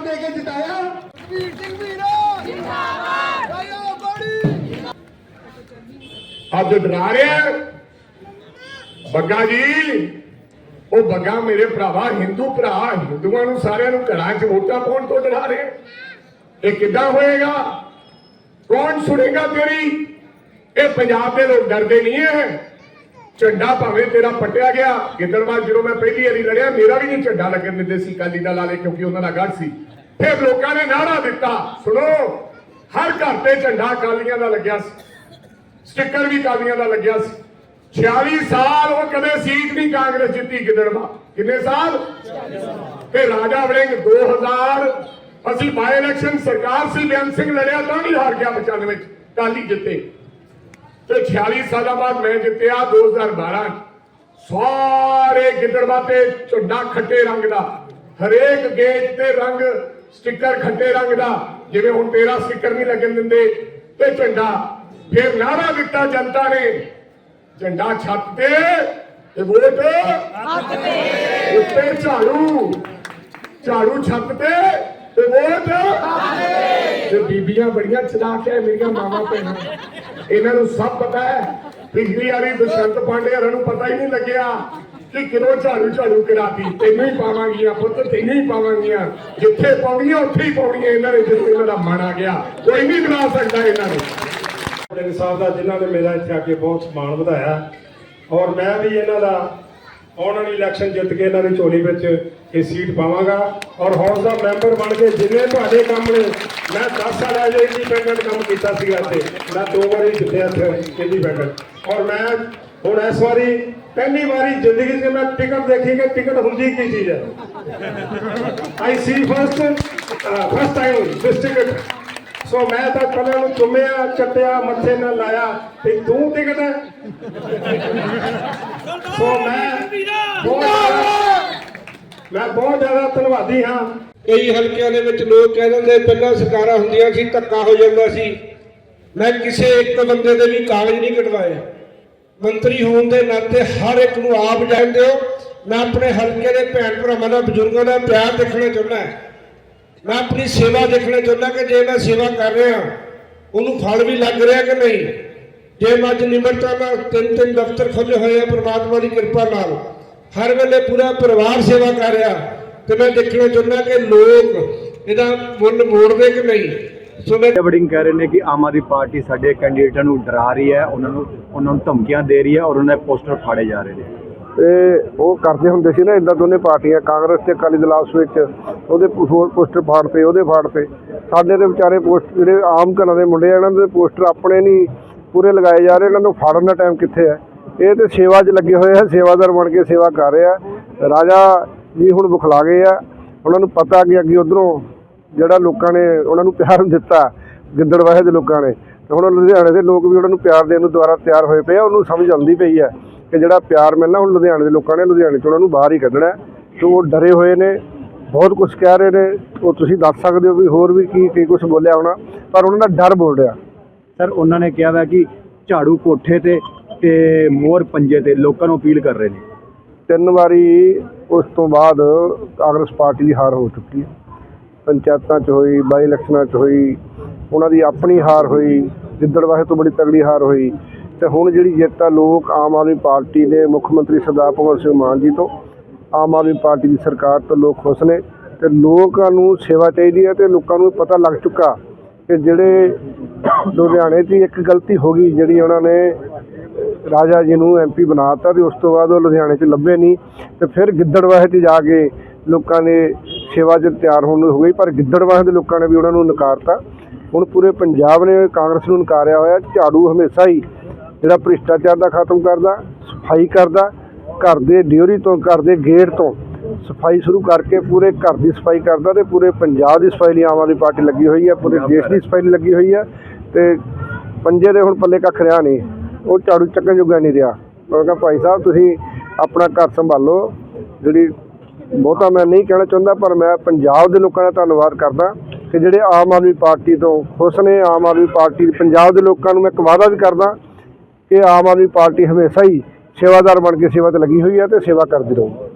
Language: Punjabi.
ਵੋਟ ਦੇ ਕੇ ਜਿਤਾਇਆ। ਵੀਰ ਸਿੰਘ ਵੀਰਾ। ਜਿੰਦਾਬਾਦ। ਆਇਓ ਬੜੀ ਅੱਜ ਡਰਾ ਰਿਹਾ। ਬੱਗਾ ਜੀ ਉਹ ਬੱਗਾ ਮੇਰੇ ਭਰਾਵਾ ਹਿੰਦੂ ਭਰਾ ਹਿੰਦੂਆਂ ਨੂੰ ਸਾਰਿਆਂ ਨੂੰ ਘਰਾਂ 'ਚ ਵੋਟਾਂ ਪਾਉਣ ਤੋਂ ਡਰਾ ਰਹੇ ਇਹ ਕਿੱਦਾਂ ਹੋਏਗਾ? ਕੌਣ ਸੁਣੇਗਾ ਤੇਰੀ? ਇਹ ਪੰਜਾਬ ਦੇ ਲੋਕ ਡਰਦੇ ਨਹੀਂ ਹੈ। ਝੰਡਾ ਭਾਵੇਂ ਤੇਰਾ ਪੱਟਿਆ ਗਿਆ ਗਿੱਦੜਬਾਦ ਜਦੋਂ ਮੈਂ ਪਹਿਲੀ ਵਾਰੀ ਲੜਿਆ, ਮੇਰਾ ਵੀ ਨਹੀਂ ਝੰਡਾ ਲੱਗਣ ਦਿੰਦੇ ਸੀ ਕਾਲੀ ਦਲ ਵਾਲੇ, ਕਿਉਂਕਿ ਉਹਨਾਂ ਦਾ ਗੜ ਸੀ। ਫਿਰ ਲੋਕਾਂ ਨੇ ਨਾਰਾ ਦਿੱਤਾ, ਸੁਣੋ, ਹਰ ਘਰ ਤੇ ਝੰਡਾ ਕਾਲੀਆਂ ਦਾ ਲੱਗਿਆ ਸੀ, ਸਟicker ਵੀ ਕਾਲੀਆਂ ਦਾ ਲੱਗਿਆ ਸੀ। 46 ਸਾਲ ਉਹ ਕਦੇ ਸੀਟ ਨਹੀਂ ਕਾਂਗਰਸ ਜਿੱਤੀ ਗਿੱਦੜਵਾ ਕਿੰਨੇ ਸਾਲ? ਤੇ ਰਾਜਾ ਵੜਿੰਗ 2000 ਅਸੀਂ ਬਾਈ ਇਲੈਕਸ਼ਨ ਸਰਕਾਰ ਸੀ, ਬੇਅੰਤ ਸਿੰਘ ਲੜਿਆ, ਤਾਂ ਵੀ ਹਾਰ ਗਿਆ 95 ਚ ਕਾਲੀ ਜਿੱਤੇ। ਤੇ 46 ਸਾਲਾਂ ਬਾਅਦ ਮੈਂ ਜਿੱਤਿਆ 2012 ਚ। ਸਾਰੇ ਗਿੱਦੜਵਾ ਤੇ ਝੰਡਾ ਖੱਟੇ ਰੰਗ ਦਾ। ਹਰੇਕ ਗੇਟ ਤੇ ਰੰਗ ਸਟicker ਖੱਟੇ ਰੰਗ ਦਾ। ਜਿਵੇਂ ਹੁਣ ਤੇਰਾ ਸਟicker ਨਹੀਂ ਲੱਗਣ ਦਿੰਦੇ ਤੇ ਝੰਡਾ। ਫਿਰ ਨਾਰਾ ਦਿੱਤਾ ਜਨਤਾ ਨੇ। ਝੰਡਾ ਛੱਤ ਤੇ ਤੇ ਵੋਟ ਹੱਥ ਤੇ। ਉੱਤੇ ਝਾੜੂ। ਝਾੜੂ ਛੱਤ ਤੇ ਤੇ ਵੋਟ ਤੇ। ਬੀਬੀਆਂ ਬੜੀਆਂ ਚਲਾਕ ਹੈ ਮੇਰੀਆਂ ਮਾਵਾਂ ਭੈਣਾਂ। ਇਹਨਾਂ ਨੂੰ ਸਭ ਪਤਾ ਹੈ, ਪਿਛਲੀ ਵਾਰੀ ਦੁਸ਼ੰਤ ਪਾਂਡੇ ਹਰਾਂ ਨੂੰ ਪਤਾ ਹੀ ਨਹੀਂ ਲੱਗਿਆ ਕਿ ਕਿਰੋ ਝਾੜੂ ਝਾੜੂ ਕਰਾਤੀ। ਤੈਨੂੰ ਹੀ ਪਾਵਾਂਗੀਆਂ ਪੁੱਤ, ਤੈਨੂੰ ਹੀ ਪਾਵਾਂਗੀਆਂ। ਜਿੱਥੇ ਪਾਉਣੀਆਂ ਉੱਥੇ ਹੀ ਪਾਉਣੀਆਂ ਇਹਨਾਂ ਨੇ ਜਿੱਥੇ ਇਹਨਾਂ ਦਾ ਮਨ ਆ ਗਿਆ, ਕੋਈ ਨਹੀਂ ਬਣਾ ਸਕਦਾ ਇਹਨਾਂ ਨੂੰ। ਸਿੰਘ ਸਾਹਿਬ ਦਾ ਜਿਨ੍ਹਾਂ ਨੇ ਮੇਰਾ ਇੱਥੇ ਆ ਕੇ ਬਹੁਤ ਸਮਾਨ ਵਧਾਇਆ, ਔਰ ਮੈਂ ਵੀ ਇਹਨਾਂ ਦਾ ਆਉਣ ਵਾਲੀ ਇਲੈਕਸ਼ਨ ਜਿੱਤ ਕੇ ਇਹਨਾਂ ਦੀ ਝੋਲੀ ਵਿੱਚ ਇਹ ਸੀਟ ਪਾਵਾਂਗਾ। ਔਰ ਹਾਊਸ ਦਾ ਮੈਂਬਰ ਬਣ ਕੇ ਜਿੰਨੇ ਤੁਹਾਡੇ ਕੰਮ ਨੇ, ਮੈਂ 10 ਸਾਲ ਅਜੇ ਇੰਡੀਪੈਂਡੈਂਟ ਕੰਮ ਕੀਤਾ ਸੀਗਾ ਇੱਥੇ। ਮੈਂ ਦੋ ਵਾਰੀ ਜਿੱਤਿਆ ਇੱਥੇ ਇੰਡੀਪੈਂਡੈਂਟ ਔਰ ਮੈਂ ਹੁਣ ਇਸ ਵਾਰੀ ਪਹਿਲੀ ਵਾਰੀ ਜ਼ਿੰਦਗੀ 'ਚ ਮੈਂ ਟਿਕਟ ਦੇਖੀ ਕਿ ਟਿਕਟ ਹੁੰਦੀ ਕੀ ਚੀਜ਼ ਹੈ। ਆਈ ਸੀ first first time this ticket so ਮੈਂ ਤਾਂ ਕਦੇ ਨੂੰ ਚੁੰਮਿਆ, ਚੱਟਿਆ, ਮੱਥੇ ਨਾਲ ਲਾਇਆ, ਤੇ ਤੂੰ ਟਿਕਟ ਹੈ? ਸੋ ਮੈਂ ਮੈਂ ਬਹੁਤ ਜ਼ਿਆਦਾ ਧੰਨਵਾਦੀ ਹਾਂ। ਕਈ ਹਲਕਿਆਂ ਦੇ ਵਿੱਚ ਲੋਕ ਕਹਿ ਦਿੰਦੇ, ਪਹਿਲਾਂ ਸਰਕਾਰਾਂ ਹੁੰਦੀਆਂ ਸੀ, ਧੱਕਾ ਹੋ ਜਾਂਦਾ ਸੀ। ਮੈਂ ਕਿਸੇ ਇੱਕ ਬੰਦੇ ਦੇ ਵੀ ਕਾਗਜ਼ ਨਹੀਂ ਕਟਵਾਏ ਮੰਤਰੀ ਹੋਣ ਦੇ ਨਾਤੇ ਹਰ ਇੱਕ ਨੂੰ ਆਪ ਜਾਣਦੇ ਹੋ ਮੈਂ ਆਪਣੇ ਹਲਕੇ ਦੇ ਭੈਣ ਭਰਾਵਾਂ ਦਾ, ਬਜ਼ੁਰਗਾਂ ਦਾ ਪਿਆਰ ਦੇਖਣਾ ਚਾਹੁੰਦਾ ਮੈਂ ਆਪਣੀ ਸੇਵਾ ਦੇਖਣਾ ਚਾਹੁੰਦਾ ਕਿ ਜੇ ਮੈਂ ਸੇਵਾ ਕਰ ਰਿਹਾ ਉਹਨੂੰ ਫਲ ਵੀ ਲੱਗ ਰਿਹਾ ਕਿ ਨਹੀਂ? ਜੇ ਮੈਂ ਅੱਜ ਨਿਮਰਤਾ ਨਾਲ ਤਿੰਨ ਤਿੰਨ ਦਫ਼ਤਰ ਖੋਲੇ ਹੋਏ ਆ, ਪ੍ਰਮਾਤਮਾ ਦੀ ਕਿਰਪਾ ਨਾਲ ਹਰ ਵੇਲੇ ਪੂਰਾ ਪਰਿਵਾਰ ਸੇਵਾ ਕਰ ਰਿਹਾ। ਤੇ ਮੈਂ ਦੇਖਣਾ ਚਾਹੁੰਦਾ ਕਿ ਲੋਕ ਇਹਦਾ ਮੁੱਲ ਮੋੜਦੇ ਕਿ ਨਹੀਂ? ਸੋ ਮੈਂ ਵੜਿੰਗ ਕਹਿ ਰਹੇ ਨੇ ਕਿ ਆਮ ਆਦਮੀ ਪਾਰਟੀ ਸਾਡੇ ਕੈਂਡੀਡੇਟਾਂ ਨੂੰ ਡਰਾ ਰਹੀ ਹੈ ਉਹਨਾਂ ਨੂੰ ਉਹਨਾਂ ਨੂੰ ਧਮਕੀਆਂ ਦੇ ਰਹੀ ਹੈ ਔਰ ਉਹਨਾਂ ਦੇ ਪੋਸਟਰ ਫਾੜੇ ਜਾ ਰਹੇ ਨੇ। ਤੇ ਉਹ ਕਰਦੇ ਹੁੰਦੇ ਸੀ ਨਾ ਇਦਾਂ ਦੋਨੇ ਪਾਰਟੀਆਂ ਕਾਂਗਰਸ ਤੇ ਅਕਾਲੀ ਦਲ ਆਪਸ ਵਿੱਚ। ਉਹਦੇ ਪੋਸਟਰ ਫਾੜ ਪਏ ਉਹਦੇ ਫਾੜ ਪਏ ਸਾਡੇ ਦੇ ਵਿਚਾਰੇ ਪੋਸਟ ਜਿਹੜੇ ਆਮ ਘਰਾਂ ਦੇ ਮੁੰਡੇ ਆ ਇਹਨਾਂ ਦੇ ਪੋਸਟਰ ਆਪਣੇ ਨਹੀਂ ਪੂਰੇ ਲਗਾਏ ਜਾ ਰਹੇ ਇਹਨਾਂ ਨੂੰ ਫਾੜਨ ਦਾ ਟਾਈਮ ਕਿੱਥੇ ਹੈ? ਇਹ ਤੇ ਸੇਵਾ 'ਚ ਲੱਗੇ ਹੋਏ ਆ, ਸੇਵਾਦਾਰ ਬਣ ਕੇ ਸੇਵਾ ਕਰ ਰਹੇ ਆ। ਰਾਜਾ ਜੀ ਹੁਣ ਬੁਖਲਾ ਗਏ ਆ। ਉਹਨਾਂ ਨੂੰ ਪਤਾ ਕਿ ਅੱਗੇ ਉਧਰੋਂ ਜਿਹੜਾ ਲੋਕਾਂ ਨੇ ਉਹਨਾਂ ਨੂੰ ਪਿਆਰ ਦਿੱਤਾ ਗਿੱਦੜਵਾਹੇ ਦੇ ਲੋਕਾਂ ਨੇ। ਤੇ ਹੁਣ ਲੁਧਿਆਣੇ ਦੇ ਲੋਕ ਵੀ ਉਹਨਾਂ ਨੂੰ ਪਿਆਰ ਦੇਣ ਨੂੰ ਦੁਆਰਾ ਤਿਆਰ ਹੋਏ ਪਏ ਆ। ਉਹਨੂੰ ਸਮਝ ਆਉਂਦੀ ਪਈ ਹੈ ਕਿ ਜਿਹੜਾ ਪਿਆਰ ਮਿਲਣਾ ਹੁਣ ਲੁਧਿਆਣੇ ਦੇ ਲੋਕਾਂ ਨੇ, ਲੁਧਿਆਣੇ ਚ ਉਹਨਾਂ ਨੂੰ ਬਾਹਰ ਹੀ ਕੱਢਣਾ ਹੈ। ਤੇ ਉਹ ਡਰੇ ਹੋਏ ਨੇ, ਬਹੁਤ ਕੁਝ ਕਹਿ ਰਹੇ ਨੇ। ਉਹ ਤੁਸੀਂ ਦੱਸ ਸਕਦੇ ਹੋ ਵੀ ਹੋਰ ਵੀ ਕੀ ਕੀ ਕੁਝ ਬੋਲਿਆ ਹੋਣਾ, ਪਰ ਉਹਨਾਂ ਦਾ ਡਰ ਬੋਲ ਰਿਹਾ। ਸਰ, ਉਹਨਾਂ ਨੇ ਕਿਹਾ ਵਾ ਕਿ ਝਾੜੂ ਕੋਠੇ ਤੇ ਤੇ ਮੋਰ ਪੰਜੇ ਤੇ ਲੋਕਾਂ ਨੂੰ ਅਪੀਲ ਕਰ ਰਹੇ ਨੇ। ਤਿੰਨ ਵਾਰੀ ਉਸ ਤੋਂ ਬਾਅਦ ਕਾਂਗਰਸ ਪਾਰਟੀ ਦੀ ਹਾਰ ਹੋ ਚੁੱਕੀ ਹੈ। ਪੰਚਾਇਤਾਂ 'ਚ ਹੋਈ, ਬਾਈ ਇਲੈਕਸ਼ਨਾਂ 'ਚ ਹੋਈ, ਉਹਨਾਂ ਦੀ ਆਪਣੀ ਹਾਰ ਹੋਈ ਗਿੱਦੜਵਾਹੇ ਤੋਂ ਬੜੀ ਤਗੜੀ ਹਾਰ ਹੋਈ। ਤੇ ਹੁਣ ਜਿਹੜੀ ਜਿੱਤ ਆ, ਲੋਕ ਆਮ ਆਦਮੀ ਪਾਰਟੀ ਦੇ ਮੁੱਖ ਮੰਤਰੀ ਸਰਦਾਰ ਭਗਵੰਤ ਸਿੰਘ ਮਾਨ ਜੀ ਤੋਂ, ਆਮ ਆਦਮੀ ਪਾਰਟੀ ਦੀ ਸਰਕਾਰ ਤੋਂ ਲੋਕ ਖੁਸ਼ ਨੇ ਤੇ ਲੋਕਾਂ ਨੂੰ ਸੇਵਾ ਚਾਹੀਦੀ ਹੈ ਤੇ ਲੋਕਾਂ ਨੂੰ ਪਤਾ ਲੱਗ ਚੁੱਕਾ ਕਿ ਜਿਹੜੇ ਲੁਧਿਆਣੇ 'ਚ ਹੀ ਇੱਕ ਗਲਤੀ ਹੋ ਗਈ ਜਿਹੜੀ ਉਹਨਾਂ ਨੇ ਰਾਜਾ ਜੀ ਨੂੰ ਐਮਪੀ ਬਣਾਤਾ ਤੇ ਉਸ ਤੋਂ ਬਾਅਦ ਉਹ ਲੁਧਿਆਣੇ 'ਚ ਲੱਭੇ ਨਹੀਂ ਤੇ ਫਿਰ ਗਿੱਦੜਵਾਹੇ 'ਚ ਜਾ ਕੇ ਲੋਕਾਂ ਨੇ ਸੇਵਾ 'ਚ ਤਿਆਰ ਹੋਣ ਹੋ ਗਈ, ਪਰ ਗਿੱਦੜਵਾਹੇ ਦੇ ਲੋਕਾਂ ਨੇ ਵੀ ਉਹਨਾਂ ਨੂੰ ਨਕਾਰਤਾ। ਹੁਣ ਪੂਰੇ ਪੰਜਾਬ ਨੇ ਕਾਂਗਰਸ ਨੂੰ ਨਕਾਰਿਆ ਹੋਇਆ, ਝਾੜੂ ਹਮੇਸ਼ਾ ਹੀ ਜਿਹੜਾ ਭ੍ਰਿਸ਼ਟਾਚਾਰ ਦਾ ਖਤਮ ਕਰਦਾ, ਸਫ਼ਾਈ ਕਰਦਾ, ਘਰ ਦੇ ਡਿਊਰੀ ਤੋਂ, ਘਰ ਦੇ ਗੇਟ ਤੋਂ ਸਫ਼ਾਈ ਸ਼ੁਰੂ ਕਰਕੇ ਪੂਰੇ ਘਰ ਦੀ ਸਫ਼ਾਈ ਕਰਦਾ ਤੇ ਪੂਰੇ ਪੰਜਾਬ ਦੀ ਸਫ਼ਾਈ ਲਈ ਆਮ ਆਦਮੀ ਪਾਰਟੀ ਲੱਗੀ ਹੋਈ ਹੈ ਪੂਰੇ ਦੇਸ਼ ਦੀ ਸਫ਼ਾਈ ਲਈ ਲੱਗੀ ਹੋਈ ਹੈ ਤੇ ਪੰਜੇ ਦੇ ਹੁਣ ਪੱਲੇ ਕੱਖ ਰਿਹਾ ਨਹੀਂ। ਉਹ ਝਾੜੂ ਚੱਕਣ ਜੋਗਾ ਨਹੀਂ ਰਿਹਾ। ਮੈਂ ਕਿਹਾ, ਭਾਈ ਸਾਹਿਬ, ਤੁਸੀਂ ਆਪਣਾ ਘਰ ਸੰਭਾਲੋ। ਜਿਹੜੀ ਬਹੁਤਾ ਮੈਂ ਨਹੀਂ ਕਹਿਣਾ ਚਾਹੁੰਦਾ, ਪਰ ਮੈਂ ਪੰਜਾਬ ਦੇ ਲੋਕਾਂ ਦਾ ਧੰਨਵਾਦ ਕਰਦਾ ਕਿ ਜਿਹੜੇ ਆਮ ਆਦਮੀ ਪਾਰਟੀ ਤੋਂ ਖੁਸ਼ ਨੇ। ਆਮ ਆਦਮੀ ਪਾਰਟੀ, ਪੰਜਾਬ ਦੇ ਲੋਕਾਂ ਨੂੰ ਮੈਂ ਇੱਕ ਵਾਅਦਾ ਵੀ ਕਰਦਾ ਕਿ ਆਮ ਆਦਮੀ ਪਾਰਟੀ ਹਮੇਸ਼ਾ ਹੀ ਸੇਵਾਦਾਰ ਬਣ ਕੇ ਸੇਵਾ ਤੇ ਲੱਗੀ ਹੋਈ ਹੈ ਤੇ ਸੇਵਾ ਕਰਦੀ ਰਹੂ।